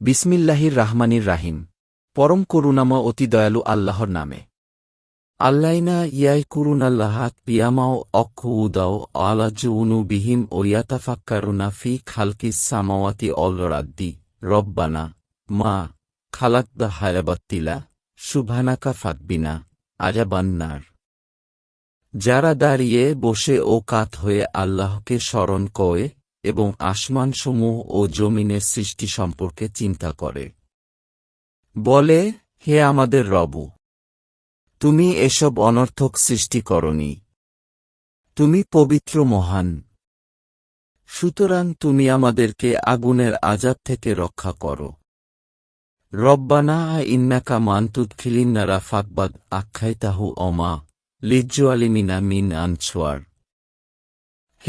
বিসমিল্লাহির রাহমানির রাহিম। পরম করুণাময় অতি দয়ালু আল্লাহর নামে। আল্লাইনা ইয়াই কুরুনাল্লাহাত পিয়ামাও অক্ষ উদাও আলাজুনু বিহিম ও ইয়াতাফাক্কারুনা ফি খালকিস সামাওয়াতি অল রাদ্দি। রব্বানা, মা খালাকদা হায়াবাত্তিলা সুভানাকা ফাকবিনা আজাবান্নার যারা দাঁড়িয়ে বসে ও কাত হয়ে আল্লাহকে স্মরণ করে এবং আসমানসমূহ ও জমিনের সৃষ্টি সম্পর্কে চিন্তা করে। বলে, হে আমাদের রবু, তুমি এসব অনর্থক সৃষ্টি করনি। তুমি পবিত্র মহান। সুতরাং তুমি আমাদেরকে আগুনের আজাব থেকে রক্ষা করো। রব্বানা ইন্নাকা মান্তুদ খিলিন্নারা ফাকবাদ আখ্যাইতাহু অমা লিজ্জু আলিমিনা মিন আনছোয়ার।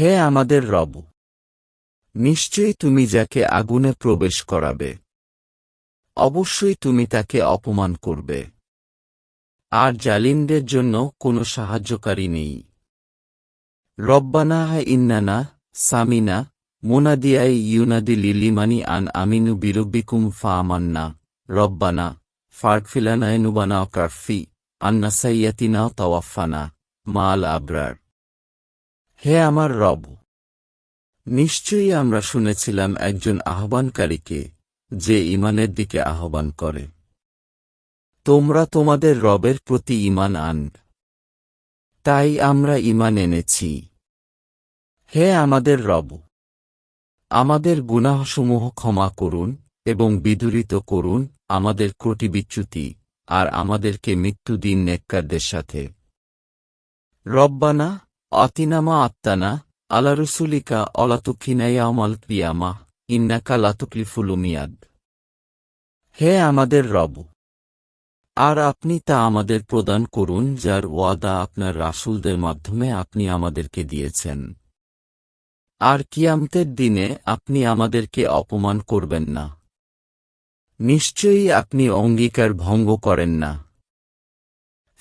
হে আমাদের রব নিশ্চয়ই তুমি যাকে আগুনে প্রবেশ করাবে। অবশ্যই তুমি তাকে অপমান করবে। আর জালিমদের জন্য কোনো সাহায্যকারী নেই। রব্বানা ইন্নানা সামিনা মোনাদিয়াই ইউনাদি লিলিমানি আন আমিনু বিরব্বিকুম ফা আমান্না রব্বানা ফারফিলানায় নুবানা কারফি আন্না সাইয়াতিনা তওয়াফানা মাল আবরার। হে আমার রব নিশ্চয়ই আমরা শুনেছিলাম একজন আহ্বানকারীকে যে ইমানের দিকে আহ্বান করে। তোমরা তোমাদের রবের প্রতি ইমান আন। তাই আমরা ইমান এনেছি। হে আমাদের রব, আমাদের গুনাহসমূহ ক্ষমা করুন এবং বিদুরিত করুন আমাদের কোটি বিচ্যুতি আর আমাদেরকে মৃত্যুদিন নেককারদের সাথে। রব্বানা, অতিনামা আত্মানা আলা রসুলিকা অলাতুক্ষিনাইয়ামাল ক্রিয়ামা ইন্নাকা লাতুকলিফুলুমিয়াদ হে আমাদের রব, আর আপনি তা আমাদের প্রদান করুন যার ওয়াদা আপনার রাসুলদের মাধ্যমে আপনি আমাদেরকে দিয়েছেন। আর কিয়ামতের দিনে আপনি আমাদেরকে অপমান করবেন না। নিশ্চয়ই আপনি অঙ্গীকার ভঙ্গ করেন না।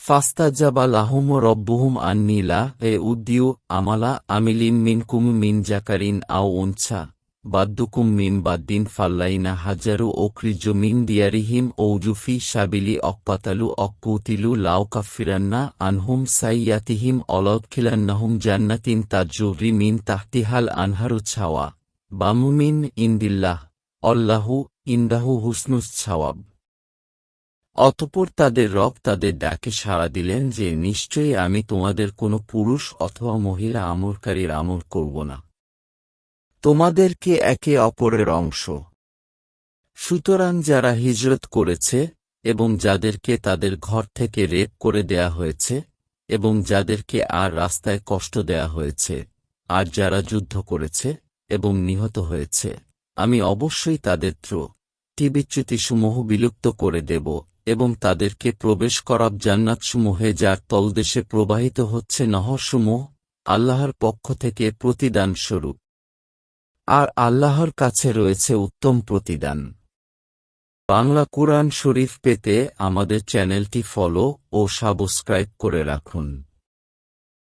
ফাস্তাজাবা লাহুম রব্বুহুম আন্নীলা এ উদ্দিউ, আমালা, আমিলিন মিনকুম মিন জাকারিন আও উনছা, বাদ্দুকুম মিন বাদ্দিন ফাল্লাইনা হাজারু ওক্রিজ মিন দিয়ারিহিম ঔজুফি সাবিলি অকপাতালু অকুতিলু লাউ কাফিরান্না আনহুম সাইয়াতিহিম অলদখিলান্নাহুম জান্নাতিন তাজ্জুরি মিন তাহতিহাল আনহারু ছাওয়া বামুমিন ইন্দিল্লাহ, অল্লাহু, ইন্দাহু হুসনুস ছাওয়াব। অতপর তাদের রব তাদের ডাকে সাড়া দিলেন যে, নিশ্চয়ই আমি তোমাদের কোনো পুরুষ অথবা মহিলা আমরকারীর আমর করব না। তোমাদেরকে একে অপরের অংশ। সুতরাং যারা হিজরত করেছে এবং যাদেরকে তাদের ঘর থেকে রেপ করে দেয়া হয়েছে এবং যাদেরকে আর রাস্তায় কষ্ট দেয়া হয়েছে, আর যারা যুদ্ধ করেছে এবং নিহত হয়েছে, আমি অবশ্যই তাদের ত্রটি বিচ্যুতিসমূহ বিলুপ্ত করে দেব এবং তাদেরকে প্রবেশ করাব জান্নাতসমূহে যার তলদেশে প্রবাহিত হচ্ছে নহরসমূহ, আল্লাহর পক্ষ থেকে প্রতিদান স্বরূপ আর আল্লাহর কাছে রয়েছে উত্তম প্রতিদান। বাংলা কুরআন শরীফ পেতে আমাদের চ্যানেলটি ফলো ও সাবস্ক্রাইব করে রাখুন।